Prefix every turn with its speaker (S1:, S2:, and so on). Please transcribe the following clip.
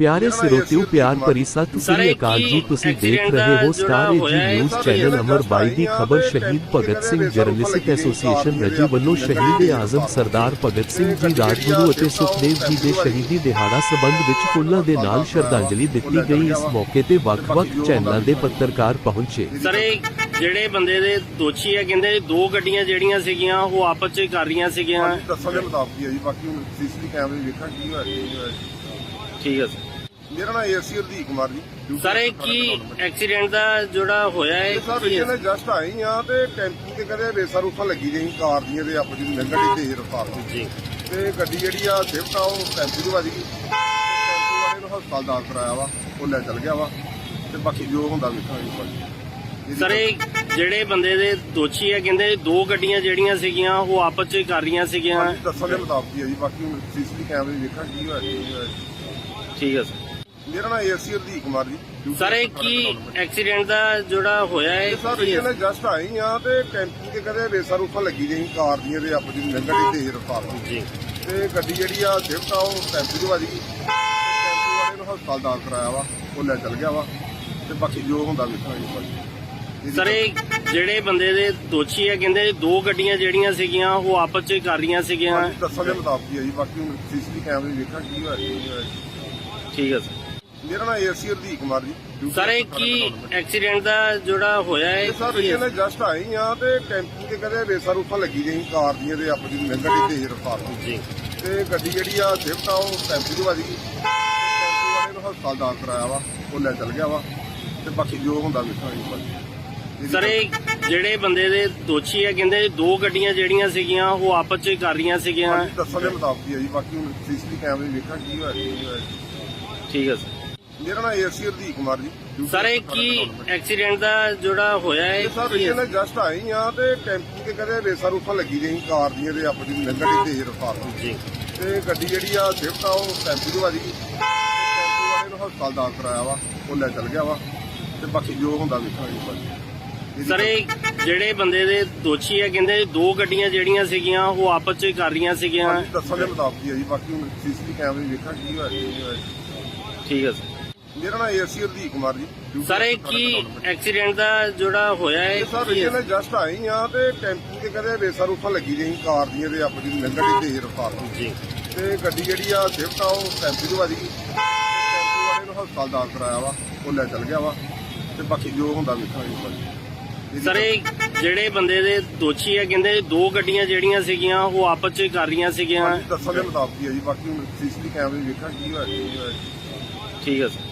S1: ਪਿਆਰੇ ਸਰੋਤਿਓ ਪਿਆਰ ਭਰੀ ਸਤਿ ਸ੍ਰੀ ਅਕਾਲ ਜੀ। ਤੁਸੀਂ ਦੇਖ ਰਹੇ ਹੋ star A G news channel Amar ਬਾਈ ਦੀ ਖਬਰ ਸ਼ਹੀਦ ਭਗਤ ਸਿੰਘ ਜਰਨਲਿਸਟ ਐਸੋਸੀਏਸ਼ਨ ਰਜੀ ਵੱਲੋਂ ਸ਼ਹੀਦ ਆਜ਼ਮ ਸਰਦਾਰ ਭਗਤ ਸਿੰਘ ਜੀ ਰਾਜਗੁਰੂ ਅਤੇ ਸੁਖਦੇਵ ਜੀ ਦੇ ਸ਼ਹੀਦੀ ਦਿਹਾੜਾ ਸਬੰਧ ਵਿੱਚ ਫੁੱਲਾਂ ਦੇ ਨਾਲ ਸ਼ਰਧਾਂਜਲੀ ਦਿੱਤੀ ਗਈ। ਇਸ ਮੌਕੇ ਤੇ ਵੱਖ-ਵੱਖ ਚੈਨਲਾਂ ਦੇ ਪੱਤਰਕਾਰ ਪਹੁੰਚੇ।
S2: ਜਿਹੜੇ ਬੰਦੇ ਦੇ ਦੋਸ਼ੀ ਆ ਕਹਿੰਦੇ ਦੋ ਗੱਡੀਆਂ ਜਿਹੜੀਆਂ ਸੀਗੀਆਂ ਉਹ ਆਪਸ ਚ ਕਰ ਰਹੀਆਂ ਸੀਗੀਆਂ।
S3: ਹਾਂਜੀ ਦੱਸਣ ਦੇ ਮੁਤਾਬਕ ਹੀ ਹੈ ਜੀ ਬਾਕੀ ਹੁਣ ਸੀਸੀਟੀਵੀ ਕੈਮਰੇ ਵੇਖਾਂ ਕੀ ਹੋਇਆ ਕੀ ਨਹੀਂ ਹੋਇਆ।
S2: ਠੀਕ ਹੈ ਸਰ।
S3: ਮੇਰਾ ਨਾਮ ਏਸੀ ਹਰਦੀਪ ਕੁਮਾਰ ਜੀ
S2: ਸਰ ਇਹ ਕੀ ਐਕਸੀਡੈਂਟ ਦਾ। ਜਿਹੜਾ ਹੋਇਆ ਹੈ
S3: ਇਹ ਸਰ ਇਹਨੇ ਜਸਟ ਆਈ ਆ ਤੇ ਟੈਂਪੂ ਤੇ ਕਦੇ ਰੇਸਾਂ ਰੂਸਾਂ ਲੱਗੀ ਰਹੀ ਕਾਰ ਦੀਆਂ ਤੇ ਆਪਣੀ ਦੀ ਲੰਘਣ ਦੀ ਤੇਜ਼ ਰਫ਼ਤਾਰ ਵਿੱਚ
S2: ਜੀ।
S3: ਤੇ ਗੱਡੀ ਜਿਹੜੀ ਆ ਸਵਿਫਟ ਆ ਉਹ ਟੈਂਪੂ ਦੇ ਵੱਜ ਗਈ। ਟੈਂਪੂ ਵਾਲੇ ਨੂੰ ਹਸਪਤਾਲ ਦਾਖਲ ਕਰਾਇਆ ਵਾ ਉਹ ਲੈ ਚਲ ਗਿਆ ਵਾ। ਤੇ ਬਾਕੀ ਜੋ ਹੁੰਦਾ ਵੇਖਾਂਗੇ
S2: ਸਰ ਇਹ ਜਿਹੜੇ ਬੰਦੇ ਦੇ ਦੋਸ਼ੀ ਆ ਕਹਿੰਦੇ ਦੋ ਗੱਡੀਆਂ ਜਿਹੜੀਆਂ ਸੀਗੀਆਂ ਉਹ ਆਪਸ ਚ ਕਰ ਰਹੀਆਂ ਸੀਗੀਆਂ।
S3: ਦੱਸਣ ਦੇ ਮੁਤਾਬਕ ਹੀ ਜੀ। ਬਾਕੀ ਸੀਸੀਟੀਵੀ ਕੈਮਰੇ ਵੇਖਾਂ ਕੀ ਹੋਇਆ
S2: ਠੀਕ ਹੈ ਸਰ।
S3: ਮੇਰਾ ਨਾਮ ਏਸੀ ਹਰਦੀਪ ਕੁਮਾਰ ਜੀ
S2: ਸਰ ਇਹ ਕੀ ਐਕਸੀਡੈਂਟ ਦਾ ਜਿਹੜਾ ਹੋਇਆ ਹੈ
S3: ਸਰ ਇਹਨੇ ਜਸਟ ਆਈ ਆ ਤੇ ਟੈਂਪੂ ਤੇ ਕਦੇ ਰੇਸਾਂ ਰੂਸਾਂ ਲੱਗੀ ਰਹੀ ਕਾਰ ਦੀਆਂ ਤੇ ਆਪਣੀ ਲੰਘਣ ਦੀ ਤੇਜ਼ ਰਫ਼ਤਾਰ
S2: ਜੀ।
S3: ਤੇ ਗੱਡੀ ਜਿਹੜੀ ਆ ਸਵਿਫਟ ਆ ਉਹ ਟੈਂਪੂ ਦੇ ਵੱਜ ਗਈ। ਤੇ ਟੈਂਪੂ ਵਾਲੇ ਨੂੰ ਹਸਪਤਾਲ ਦਾਖਲ ਕਰਾਇਆ ਵਾ ਉਹ ਲੈ ਚਲ ਗਿਆ ਵਾ। ਤੇ ਬਾਕੀ ਜੋ ਹੁੰਦਾ ਵੇਖਾਂਗੇ
S2: ਸਰ ਇਹ ਜਿਹੜੇ ਬੰਦੇ ਦੇ ਦੋਸ਼ੀ ਆ ਕਹਿੰਦੇ ਦੋ ਗੱਡੀਆਂ ਜਿਹੜੀਆਂ ਸੀਗੀਆਂ ਉਹ ਆਪਸ ਚ ਕਰ ਰਹੀਆਂ ਸੀਗੀਆਂ।
S3: ਦੱਸਣ ਦੇ ਮੁਤਾਬਕ ਹੀ ਹੈ ਜੀ। ਬਾਕੀ ਹੁਣ ਸੀਸੀਟੀਵੀ ਕੈਮਰੇ ਵੇਖਾਂ ਕੀ ਹੋਇਆ
S2: ਠੀਕ ਹੈ ਸਰ।
S3: ਮੇਰਾ ਨਾਮ ਏਸੀ ਹਰਦੀਪ ਕੁਮਾਰ ਜੀ।
S2: ਸਰ ਇਹ ਕੀ ਐਕਸੀਡੈਂਟ ਦਾ ਜਿਹੜਾ ਹੋਇਆ
S3: ਇਹ ਸਰ
S2: ਹੈ?
S3: ਇਹਨੇ ਜਸਟ ਆਈ ਆ ਤੇ ਟੈਂਪੂ ਤੇ ਕਦੇ ਰੇਸਾਂ ਰੂਸਾਂ ਲੱਗੀ ਰਹੀ ਕਾਰ ਦੀਆਂ ਤੇ ਆਪਣੀ ਦੀ ਤੇਜ਼ ਰਫ਼ਤਾਰ ਵਿੱਚ
S2: ਜੀ।
S3: ਤੇ ਗੱਡੀ ਜਿਹੜੀ ਆ ਸਵਿਫਟ ਆ ਉਹ ਟੈਂਪੂ ਦੇ ਵੱਜ ਗਈ। ਟੈਂਪੂ ਵਾਲੇ ਨੂੰ ਹਸਪਤਾਲ ਦਾਖਲ ਕਰਾਇਆ ਵਾ ਉਹ ਲੈ ਚਲ ਗਿਆ ਵਾ। ਤੇ ਬਾਕੀ ਜੋ ਹੁੰਦਾ ਵੇਖਾਂਗੇ ਬਾਕੀ
S2: ਸਰ ਇਹ ਜਿਹੜੇ ਬੰਦੇ ਦੇ ਦੋਸ਼ੀ ਆ ਕਹਿੰਦੇ ਦੋ ਗੱਡੀਆਂ ਜਿਹੜੀਆਂ ਸੀਗੀਆਂ ਉਹ ਆਪਸ ਚ ਕਰ ਰਹੀਆਂ ਸੀਗੀਆਂ।
S3: ਦੱਸਣ ਦੇ ਮੁਤਾਬਕ ਹੀ ਹੈ ਜੀ। ਬਾਕੀ ਹੁਣ ਸੀਸੀਟੀਵੀ ਕੈਮਰੇ ਵੇਖਾਂ ਕੀ ਹੋਇਆ
S2: ਠੀਕ ਹੈ ਸਰ।
S3: ਮੇਰਾ ਨਾਮ ਏਸੀ ਹਰਦੀਪ ਕੁਮਾਰ ਜੀ
S2: ਸਰ ਇਹ ਕੀ ਐਕਸੀਡੈਂਟ ਦਾ ਜਿਹੜਾ ਹੋਇਆ
S3: ਇਹ ਸਰ
S2: ਹੈ?
S3: ਇਹਨੇ ਜਸਟ ਆਈ ਆ ਤੇ ਟੈਂਪੂ ਤੇ ਕਦੇ ਰੇਸਾਂ ਰੂਸਾਂ ਲੱਗੀ ਰਹੀ ਕਾਰ ਦੀਆਂ ਤੇ ਆਪਣੀ ਲੰਘਣ ਦੀ ਤੇਜ਼ ਰਫ਼ਤਾਰ ਵਿੱਚ
S2: ਜੀ।
S3: ਤੇ ਗੱਡੀ ਜਿਹੜੀ ਆ ਸਵਿਫਟ ਆ ਉਹ ਟੈਂਪੂ ਦੇ ਵੱਜ ਟੈਂਪੂ ਵਾਲੇ ਨੂੰ ਹਸਪਤਾਲ ਦਾਖਲ ਕਰਾਇਆ ਵਾ ਉਹ ਲੈ ਚਲ ਗਿਆ ਵਾ। ਤੇ ਬਾਕੀ ਜੋ ਹੁੰਦਾ ਵੇਖਾਂਗੇ
S2: ਸਰ ਇਹ ਜਿਹੜੇ ਬੰਦੇ ਦੇ ਦੋਸ਼ੀ ਆ ਕਹਿੰਦੇ ਦੋ ਗੱਡੀਆਂ ਜਿਹੜੀਆਂ ਸੀਗੀਆਂ ਉਹ ਆਪਸ ਚ ਕਰ ਰਹੀਆਂ ਸੀਗੀਆਂ।
S3: ਦੱਸਣ ਦੇ ਮੁਤਾਬਕ ਹੀ ਹੈ ਜੀ ਬਾਕੀ ਹੁਣ ਸੀਸੀਟੀਵੀ ਕੈਮਰੇ ਵੇਖਾਂ ਕੀ ਹੋਇਆ।
S2: ਠੀਕ ਹੈ ਸਰ।
S3: ਮੇਰਾ ਨਾਮ ਏਸੀ ਹਰਦੀਪ ਕੁਮਾਰ ਜੀ
S2: ਸਰ ਇਹ ਕੀ ਐਕਸੀਡੈਂਟ ਦਾ। ਜਿਹੜਾ ਹੋਇਆ
S3: ਇਹ ਸਰ
S2: ਹੈ?
S3: ਇਹਨੇ ਜਸਟ ਆਈ ਆ ਤੇ ਟੈਂਪੂ ਤੇ ਕਦੇ ਰੇਸਾਂ ਰੂਸਾਂ ਲੱਗੀ ਰਹੀ ਕਾਰ ਦੀਆਂ ਤੇ ਆਪਣੀ ਦੀ ਲੰਘਣ ਦੀ ਤੇਜ਼ ਰਫ਼ਤਾਰ ਵਿੱਚ
S2: ਜੀ।
S3: ਤੇ ਗੱਡੀ ਜਿਹੜੀ ਆ ਸਵਿਫਟ ਆ ਉਹ ਟੈਂਪੂ ਦੇ ਵੱਜ ਗਈ। ਤੇ ਟੈਂਪੂ ਵਾਲੇ ਨੂੰ ਹਸਪਤਾਲ ਦਾਖਲ ਕਰਾਇਆ ਵਾ ਉਹ ਲੈ ਚਲ ਗਿਆ ਵਾ। ਤੇ ਬਾਕੀ ਜੋ ਹੁੰਦਾ ਵੇਖਾਂਗੇ
S2: ਸਰ ਇਹ ਜਿਹੜੇ ਬੰਦੇ ਦੇ ਦੋਸ਼ੀ ਆ ਕਹਿੰਦੇ ਦੋ ਗੱਡੀਆਂ ਜਿਹੜੀਆਂ ਸੀਗੀਆਂ ਉਹ ਆਪਸ ਚ ਕਰ ਰਹੀਆਂ ਸੀਗੀਆਂ।
S3: ਦੱਸਣ ਦੇ ਮੁਤਾਬਕ ਹੀ ਹੈ ਜੀ। ਬਾਕੀ ਸੀਸੀਟੀਵੀ ਕੈਮਰੇ ਵੇਖਾਂ ਕੀ ਹੋਇਆ
S2: ਠੀਕ ਹੈ ਸਰ।